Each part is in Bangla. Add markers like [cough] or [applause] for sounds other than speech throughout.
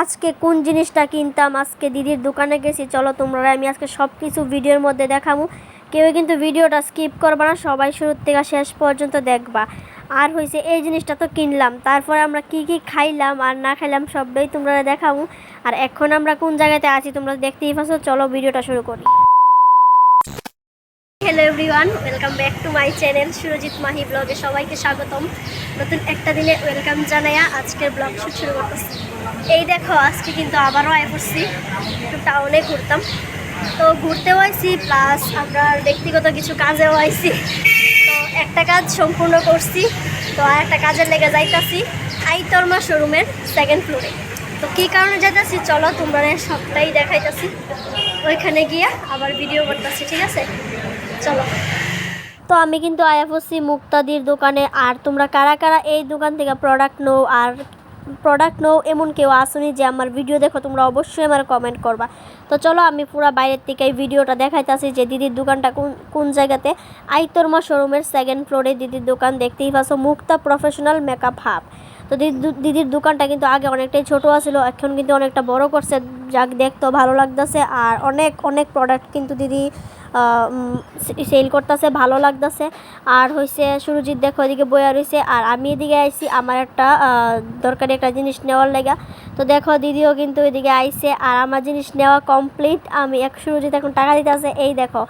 আজকে কোন জিনিসটা কিনতাম? আজকে দিদির দোকানে গেছি। চলো তোমরা, আমি আজকে সব কিছু ভিডিওর মধ্যে দেখাবো কেউ কিন্তু ভিডিওটা স্কিপ করবা না, সবাই শুরুর থেকে শেষ পর্যন্ত দেখবা। আর হয়েছে এই জিনিসটা তো কিনলাম। তারপরে আমরা কি কি খাইলাম আর না খাইলাম সবটাই তোমরা দেখাবো আর এখন আমরা কোন জায়গাতে আছি তোমরা দেখতেই পাচ্ছ। চলো ভিডিওটা শুরু করি। Hello everyone welcome back to my channel Surajit Mahi ব্লগে সবাইকে স্বাগতম। নতুন একটা দিনে ওয়েলকাম জানাইয়া আজকের ব্লগ শুট শুরু করতেছি। এই দেখো, আজকে কিন্তু আবারও আয় করছি একটু টাউনে ঘুরতাম। তো ঘুরতেও আইছি প্লাস আমরা ব্যক্তিগত কিছু কাজেও আইছি। তো একটা কাজ সম্পূর্ণ করছি, তো আর একটা কাজের লেগে যাইতাছি আইতর্মা শোরুমের সেকেন্ড ফ্লোরে তো কী কারণে যাইতাছি, চলো তোমরা সবটাই দেখাইতাছি। ওইখানে গিয়ে আবার ভিডিও করতেছি, ঠিক আছে? চলো। তো আমি কিন্তু আয়াফসি মুক্তাদির দোকানে, আর তোমরা কারা কারা এই দোকান থেকে প্রোডাক্ট নো আর প্রোডাক্ট নো এমন কেউ আসুনি যে আমার ভিডিও দেখো, তোমরা অবশ্যই আমার কমেন্ট করবা। তো চলো, আমি পুরো বাইরের থেকে এই ভিডিওটা দেখাইতেছি যে দিদির দোকানটা কোন কোন জায়গাতে? আইতরমা শোরুমের সেকেন্ড ফ্লোরে দিদির দোকান, দেখতেই পাচ্ছ, মুক্তা প্রফেশনাল মেকআপ হাব তো দিদি- দিদির দোকানটা কিন্তু আগে অনেকটাই ছোট আছিল, এখন কিন্তু অনেকটা বড় করছে, যাক দেখতেও ভালো লাগতেছে, আর অনেক অনেক প্রোডাক্ট কিন্তু দিদি সেল করতেছে, ভালো লাগতেছে। আর হয়েছে সুরজিৎ দেখো, এদিকে বইয়া রয়েছে আর আমি এদিকে আইছি, আমার একটা দরকারি একটা জিনিস নেওয়ার লেগা। তো দেখো, দিদিও কিন্তু এদিকে আইছে। আর আমার জিনিস নেওয়া কমপ্লিট আমি এক সুরজিৎ এখন টাকা দিতে আছে। এই দেখো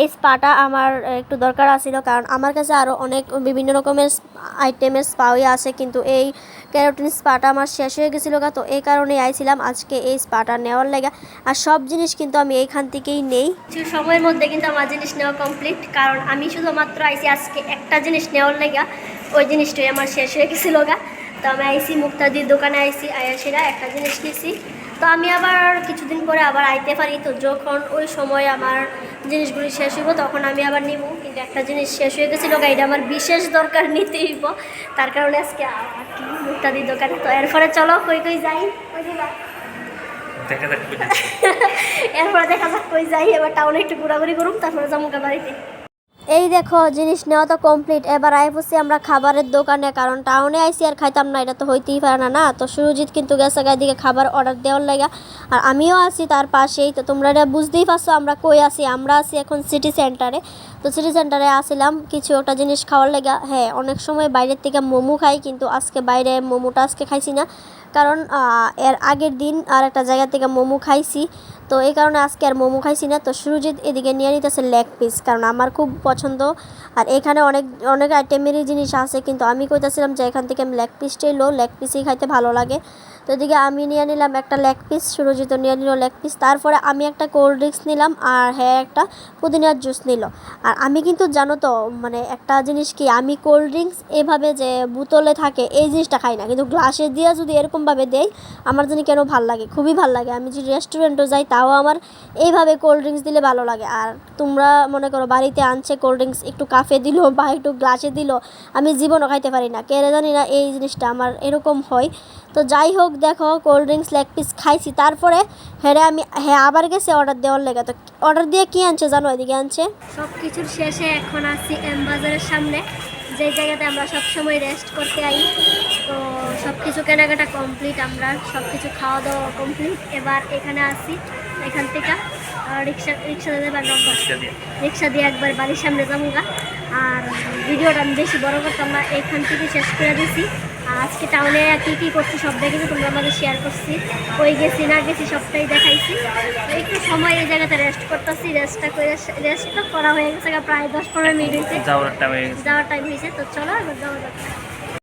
এই স্পাটা আমার একটু দরকার আছিল, কারণ আমার কাছে আরও অনেক বিভিন্ন রকমের আইটেমের স্পাই আছে, কিন্তু এই ক্যারোটিন স্পাটা আমার শেষ হয়ে গেছিল গা, তো এই কারণেই আইছিলাম আজকে এই স্পাটা নেওয়ার লেগা। আর সব জিনিস কিন্তু আমি এইখান থেকেই নেই। কিছু সময়ের মধ্যে কিন্তু আমার জিনিস নেওয়া কমপ্লিট কারণ আমি শুধুমাত্র আইছি আজকে একটা জিনিস নেওয়ার লেগা, ওই জিনিসটাই আমার শেষ হয়ে গেছিল গা। তো আমি আইসি মুক্তাদির দোকানে আইসি আয়াসিরা একটা জিনিস নিয়েছি তো আমি আবার কিছুদিন পরে আবার আইতে পারি, তো যখন ওই সময় আমার জিনিসগুলি শেষ হইব তখন আমি আবার নিব কিন্তু একটা জিনিস শেষ হয়ে গেছিল গাইড এটা আমার বিশেষ দরকার নিতে হইব। তার কারণে আজকে মুক্তাদির দোকানে। তো এরপরে চলো কই কই যাই? [laughs] এরপরে দেখা যাক কই যাই এবার টাউনে একটু ঘোরাঘুরি করুম তারপরে যাব বাড়িতে। এই দেখো, জিনিস নেওয়া তো কমপ্লিট এবার আই পড়ছি আমরা খাবারের দোকানে, কারণ টাউনে আইসি আর খাইতাম না, এটা তো হইতেই পারে না না? তো সুরজিৎ কিন্তু গেছে গায়ে দিকে খাবার অর্ডার দেওয়ার লাগা। আর আমিও আছি তার পাশেই, তো তোমরা এটা বুঝতেই পারছ, আমরা কই আছি? আমরা আছি এখন সিটি সেন্টারে তো সিটি সেন্টারে আসিলাম, কিছু একটা জিনিস খাওয়ার লাগা। হ্যাঁ অনেক সময় বাইরের থেকে মোমো খাই, কিন্তু আজকে বাইরে মোমোটা আজকে খাইছি না। কারণ এর আগের দিন আর একটা জায়গা থেকে মোমো খাইছি। তো এই কারণে আজকে আর মোমো খাইছি না। তো সুরজিৎ এদিকে নিয়ে নিতেছে লেগ পিস, কারণ আমার খুব পছন্দ। আর এখানে অনেক অনেক আইটেমেরই জিনিস আছে। কিন্তু আমি কইতাছিলাম যে এখান থেকে আমি লেগ পিসটাই লো লেগ পিসই খাইতে ভালো লাগে। তো এদিকে আমি নিয়ে নিলাম একটা লেগ পিস সুরজিৎ নিয়ে নিল লেগ পিস তারপরে আমি একটা কোল্ড ড্রিঙ্কস নিলাম আর হ্যাঁ একটা পুদিনার জুস নিল। আর আমি কিন্তু জানো তো মানে একটা জিনিস কি, আমি কোল্ড ড্রিঙ্কস এভাবে যে বোতলে থাকে, এই জিনিসটা খাই না। কিন্তু গ্লাসে দিয়ে যদি এরকমভাবে দেয় আমার জানি কেন ভালো লাগে, খুবই ভালো লাগে। আমি যদি রেস্টুরেন্টও যাই, তাও আমার এইভাবে কোল্ড ড্রিঙ্কস দিলে ভালো লাগে। আর তোমরা মনে করো, বাড়িতে আনছে কোল্ড ড্রিঙ্কস একটু কাফে দিল বা একটু গ্লাসে দিল, আমি জীবনও খাইতে পারি না। কেড়ে জানি না এই জিনিসটা আমার এরকম হয়। তো যাই হোক দেখো কোল্ড ড্রিঙ্কস লেগ পিস খাইছি। তারপরে হ্যাঁ আমি হ্যাঁ আবার গেছে অর্ডার দেওয়ার লেগে। তো অর্ডার দিয়ে কি আনছে জানো এদিকে আনছে? সব কিছুর শেষে এখন আছি এম বাজারের সামনে। যে জায়গাতে আমরা সব সময় রেস্ট করতে আই। তো সব কিছু কেনাকাটা কমপ্লিট আমরা সব কিছু খাওয়া দাওয়া কমপ্লিট এবার এখানে আসি এখান থেকে রিক্সা রিক্সা দিয়ে রিক্সা দিয়ে। একবার বাড়ির সামনে যাব আর ভিডিওটা আমি বেশি বড় করতাম না এখান থেকে শেষ করে দিছি। আজকে তাহলে কী কী করছি সব দেখেছি তোমরা আমাদের শেয়ার করছি। ওই গেছি না গেছি সবটাই দেখাইছি। একটু সময় এই জায়গাতে রেস্ট করতেছি রেস্টটা করে রেস্ট তো করা হয়ে গেছে প্রায় দশ পনেরো মিনিট হয়েছে। যাওয়ার টাইম হয়ে হয়েছে তো চলো এবার যাওয়া